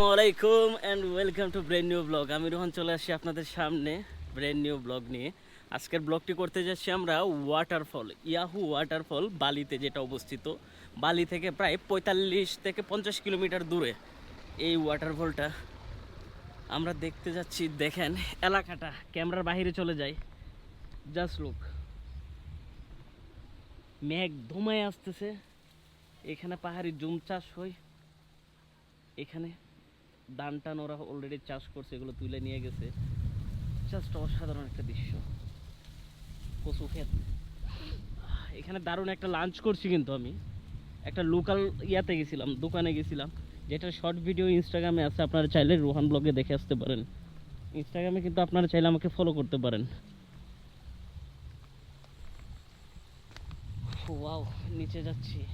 আসসালামু আলাইকুম and welcome to brain new blog আমি রোহন চলে আসছি আপনাদের সামনে ব্রেন নিউ ব্লগ নিয়ে। আজকের ব্লগটি করতে যাচ্ছি আমরা ওয়াটারফল ইয়াহু ওয়াটারফল বালিতে যেটা অবস্থিত। বালি থেকে প্রায় পঁয়তাল্লিশ থেকে পঞ্চাশ কিলোমিটার দূরে এই ওয়াটারফলটা আমরা দেখতে যাচ্ছি, দেখেন এলাকাটা, ক্যামেরার বাইরে চলে যাই। জাস্ট লুক মেঘ ধুমায় আসতেছে। এখানে পাহাড়ি জুম চাষ হয়। এখানে ধান টান ওরা অলরেডি চাষ করছে, এগুলো তুলে নিয়ে গেছে। জাস্ট অসাধারণ একটা দৃশ্য। কচু ক্ষেত। এখানে দারুণ একটা লাঞ্চ করছি কিন্তু আমি। একটা লোকাল ইয়াতে গেছিলাম, দোকানে গেছিলাম। যেটা শর্ট ভিডিও ইনস্টাগ্রামে আছে, আপনারা চাইলে রোহান ব্লগে দেখে আসতে পারেন। ইনস্টাগ্রামে কিন্তু আপনারা চাইলে আমাকে ফলো করতে পারেন। নিচে যাচ্ছি।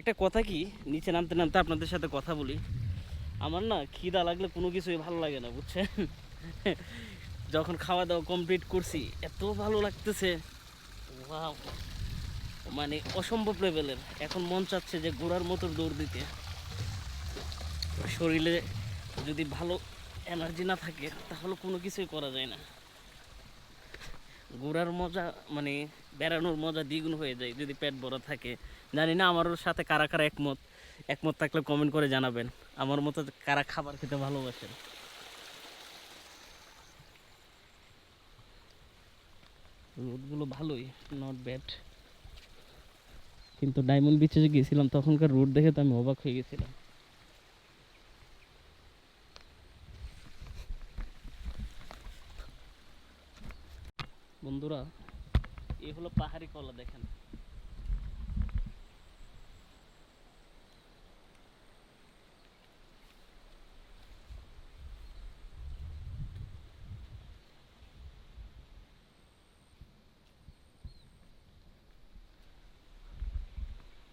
একটা কথা কি, নিচে নামতে নামতে আপনাদের সাথে কথা বলি। আমার না খিদা লাগলে কোনো কিছুই ভালো লাগে না, বুঝছেন? যখন খাওয়া দাওয়া কমপ্লিট করছি, এত ভালো লাগতেছে। মানে অসম্ভব লেভেলের এখন মন চাচ্ছে যে ঘোড়ার মতো দৌড় দিতে। শরীরে যদি ভালো এনার্জি না থাকে, তাহলে কোনো কিছুই করা যায় না। ঘোরার মজা মানে বেড়ানোর মজা দ্বিগুণ হয়ে যায় যদি পেট ভরা থাকে। জানি না আমার সাথে কারা কারা একমত। একমত থাকলে কমেন্ট করে জানাবেন। আমার মতো কারা খাবার খেতে ভালোবাসেন? রোডগুলো ভালোই নট ব্যাড কিন্তু ডায়মন্ড বিচে যে গেছিলাম তখনকার রোড দেখে তো আমি অবাক হয়ে গেছিলাম। বন্ধুরা এই হলো পাহাড়ি কলা, দেখেন।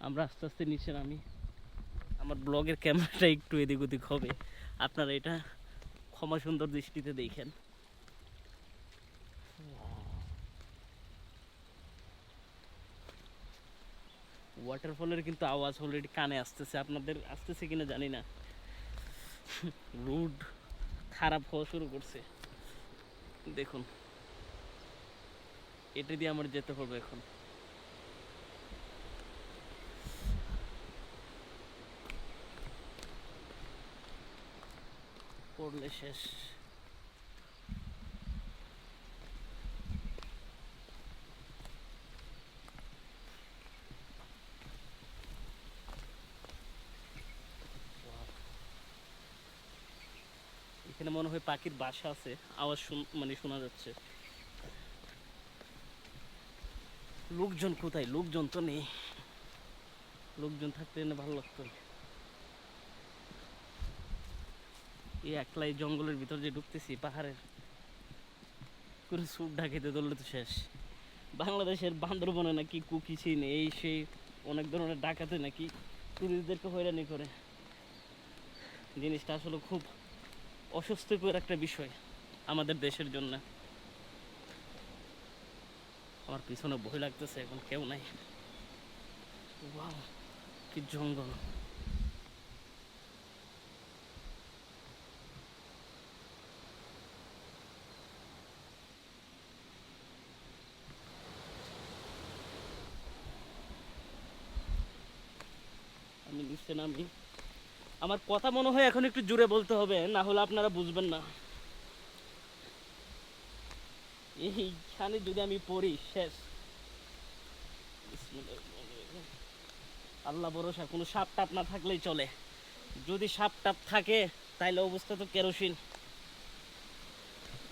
আমরা আস্তে আস্তে নিচে নামি। আমার ব্লগের ক্যামেরাটা একটু এদিক ওদিক হবে। আপনারা এটা ক্ষমা সুন্দর দৃষ্টিতে দেখেন। ওয়াটারফলের কিন্তু আওয়াজ অলরেডি কানে আসতেছে, আপনাদের আসতেছে কিনা জানি না। রুড খারাপ হওয়া শুরু করছে। দেখুন, এটা দিয়ে আমার যেতে হবে এখন। পড়লে শেষ। এখানে মনে হয় পাখির বাসা আছে। আওয়াজ মানে শোনা যাচ্ছে। লোকজন কোথায়? লোকজন তো নেই। লোকজন থাকতে এনে ভালো লাগতো। এই একলাই জঙ্গলের ভিতর যে ঢুকতেছি, পাহাড়ের কোনো সুট ঢাকিতে ধরলে তো শেষ। বাংলাদেশের বান্দরবনে নাকি কুকি চিন এই সেই অনেক ধরনের ডাকাতে নাকি টুরিস্টদেরকে হয়রানি করে। জিনিসটা আসলে খুব অস্বস্তিকর একটা বিষয় আমাদের দেশের জন্য। আমার পিছনে ভয় লাগতেছে, এখন কেউ নাই। কি জঙ্গল। আমি নিচে নামি। আমার কথা মনে হয় এখন একটু জোরে বলতে হবে, না হলে আপনারা বুঝবেন না। এইখানে যদি আমি পড়ি, শেষ। আল্লাহ ভরসা, কোনো সাপ টাপ না থাকলেই চলে। যদি সাপ টাপ থাকে, তাইলে অবস্থা তো কেরোসিন।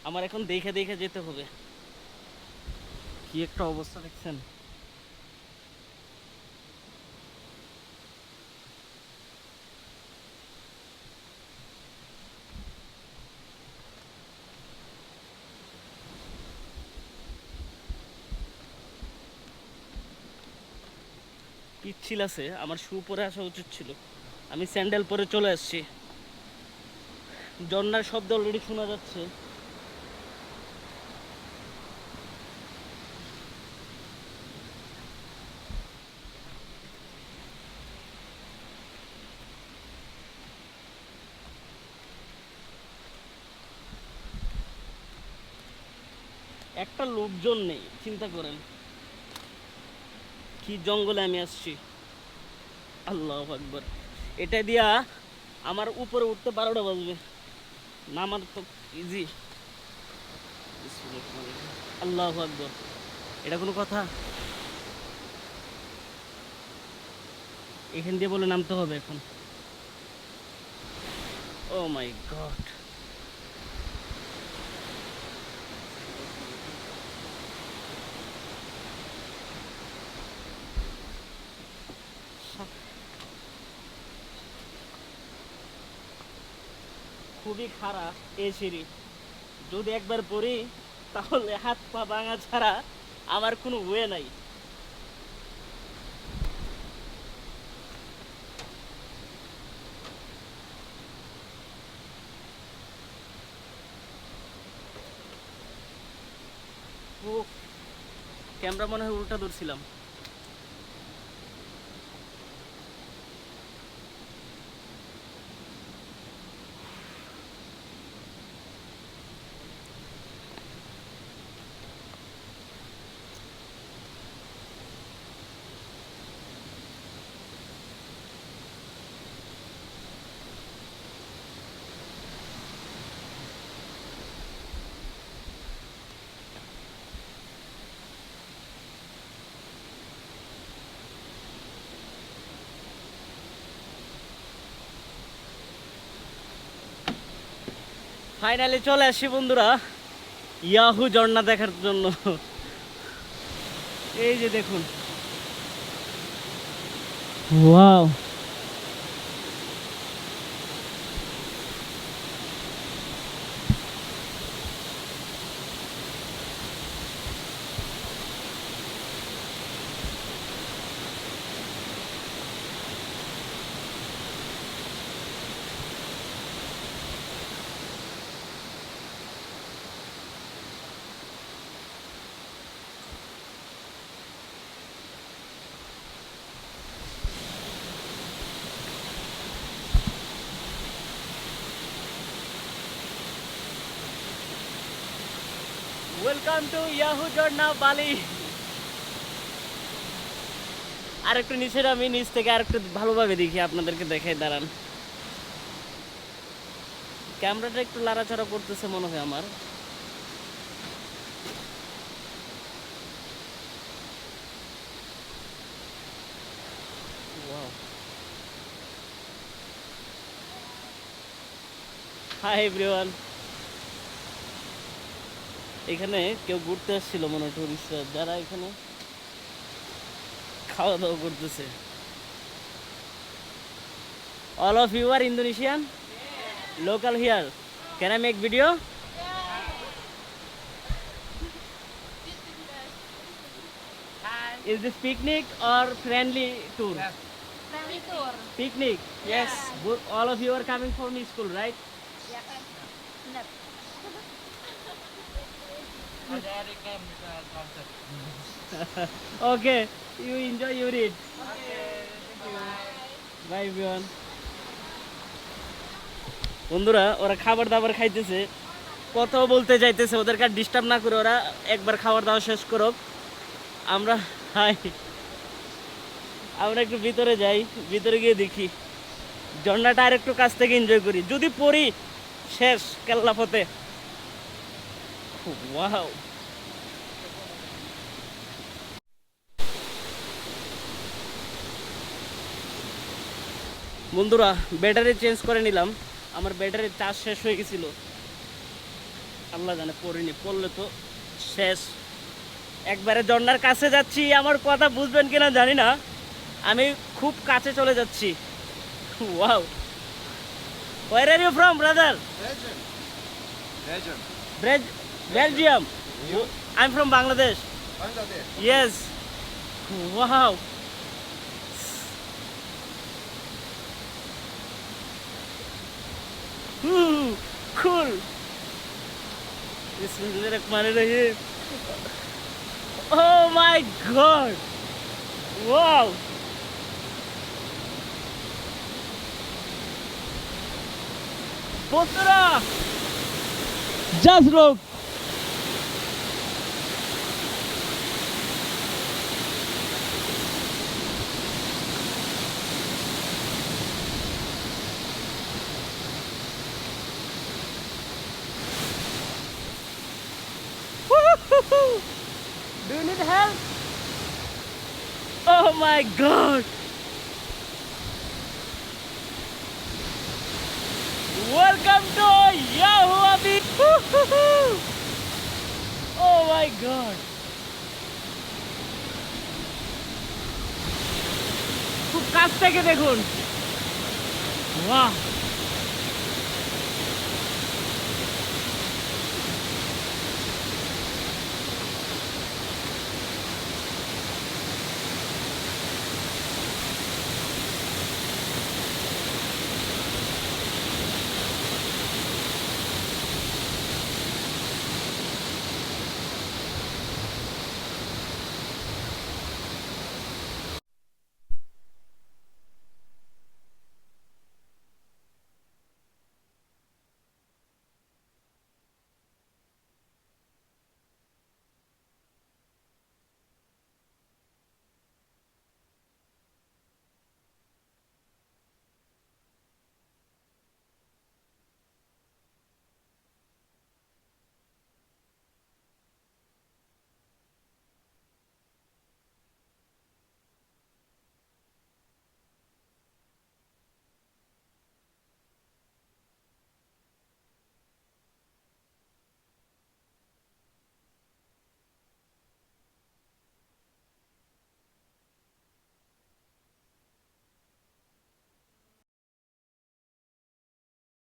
আমার এখন দেখে দেখে যেতে হবে। কি একটা অবস্থা দেখছেন? পিচ্ছিল আছে, আমার শু পরে আসা উচিত ছিল। আমি স্যান্ডেল পরে চলে আসছি। জর্নার শব্দ অলরেডি শোনা যাচ্ছে। একটা লোকজন নেই, চিন্তা করেন। কি জঙ্গলে আমি আসছি? আল্লাহ আকবর। এটা দিয়া আমার উপরে উঠতে বারোটা বাজবে। নামার তো ইজি আল্লাহ আকবর। এটা কোনো কথা? এখান দিয়ে বলে নামতে হবে এখন। ও মাই গড খুবই খারাপ এই সিঁড়ি। যদি একবার পড়ি, তাহলে হাত পা ভাঙা ছাড়া আমার কোনো ওয়ে নাই। ক্যামেরা মনে হয় উল্টা ধরছিলাম। ফাইনালি চলে আসি বন্ধুরা। ইয়াহু ঝর্ণা দেখার জন্য। এই যে দেখুন। ওয়াও ওয়েলকাম টু ইয়াহু ঝর্ণা বালি আর একটু নিচের আমি নিচ থেকে আর একটু ভালোভাবে দেখি, আপনাদেরকে দেখাই, দাঁড়ান। ক্যামেরাটা একটু লাড়াচাড়া করতেছে মনে হয় আমার। Wow. হাই এভরিওয়ান এখানে কেউ ঘুরতে আসছিল মনে হয় টুরিস্টরা যারা এখানে খাওয়া দাওয়া করতেছে all of you are Indonesian local here can I make video Is this picnic or friendly tour? Yes. Friendly tour. Picnic. Yes. Good. All of you are coming from school, right? Yeah. No. okay. You enjoy your eat. Bye, everyone. বন্ধুরা, ওরা খাবার দাবার খাইতেছে কত বলতে যাইতেছে ওদেরকে disturb না করে ওরা একবার খাবার দাওয়া শেষ করুক আমরা, হাই আমরা একটু ভিতরে যাই, ভিতরে গিয়ে দেখি ঝর্ণাটা আর একটু কাছ থেকে এনজয় করি যদি পড়ি, শেষ কেল্লা ওয়াও বন্ধুরা ব্যাটারি চেঞ্জ করে নিলাম। আমার ব্যাটারির চার্জ শেষ হয়ে গেছিল। আল্লাহ জানে পড়িনি পড়লে তো শেষ। একবারে ঝর্ণার কাছে যাচ্ছি আমার কথা বুঝবেন কিনা জানি না। আমি খুব কাছে চলে যাচ্ছি। Wow where are you from brother Belgium. Belgium. Belgium You? Am from Bangladesh Bangladesh. Yes wow Hmm, cool. Bismillahirrahmanirrahim. Oh my god. Wow. বন্ধুরা জাস্ট লোক help? Oh my god! Welcome to Yahoo Abi! Oh my god! খুব কাছ থেকে দেখুন বাহ